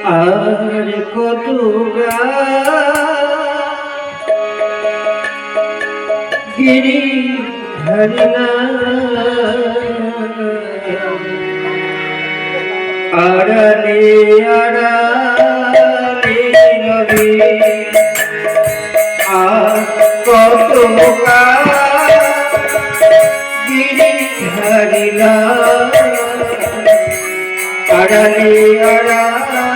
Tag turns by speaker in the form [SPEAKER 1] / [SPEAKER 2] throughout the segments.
[SPEAKER 1] আর কত গিরি ধরিনা আড়ালে আড়ালে রবি আর কত গিরি ধরিনা আড়ালে আড়ালে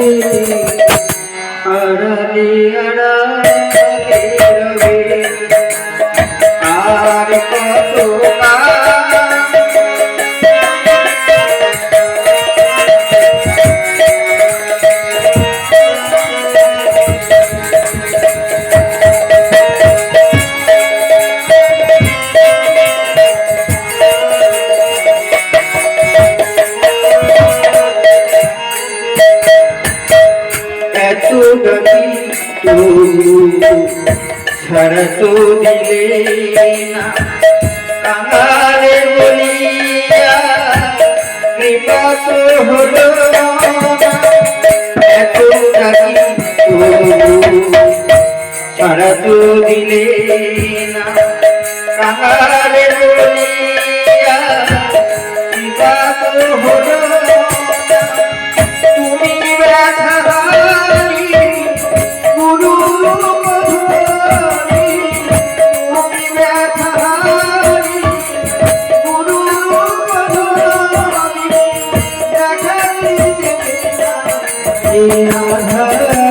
[SPEAKER 1] তো ছাড়া তো দিলে না। কৃপা তো হলো এত তো ছাড়া তো দিলে না কাঙালে বলিয়া राधा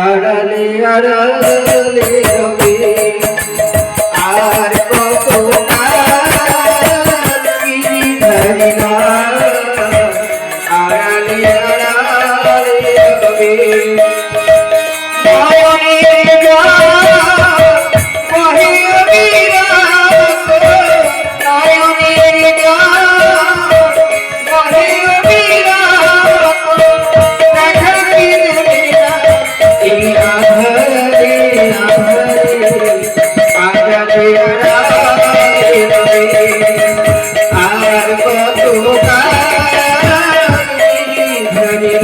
[SPEAKER 1] আড়ালে আড়ালে